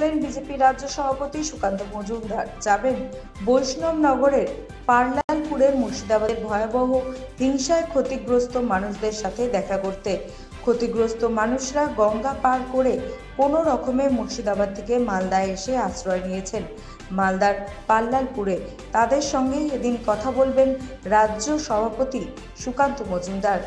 হলেন বিজেপি রাজ্য সভাপতি সুকান্ত মজুমদার। যাবেন বৈষ্ণব নগরের পার্লালপুরের মুর্শিদাবাদের ভয়াবহ হিংসায় ক্ষতিগ্রস্ত মানুষদের সাথে দেখা করতে। ক্ষতিগ্রস্ত মানুষরা গঙ্গা পার করে কোনো রকমে মুর্শিদাবাদ থেকে মালদায় এসে আশ্রয় নিয়েছেন। মালদার পাল্লালপুরে তাদের সঙ্গে এদিন কথা বলবেন রাজ্য সভাপতি সুকান্ত মজুমদার।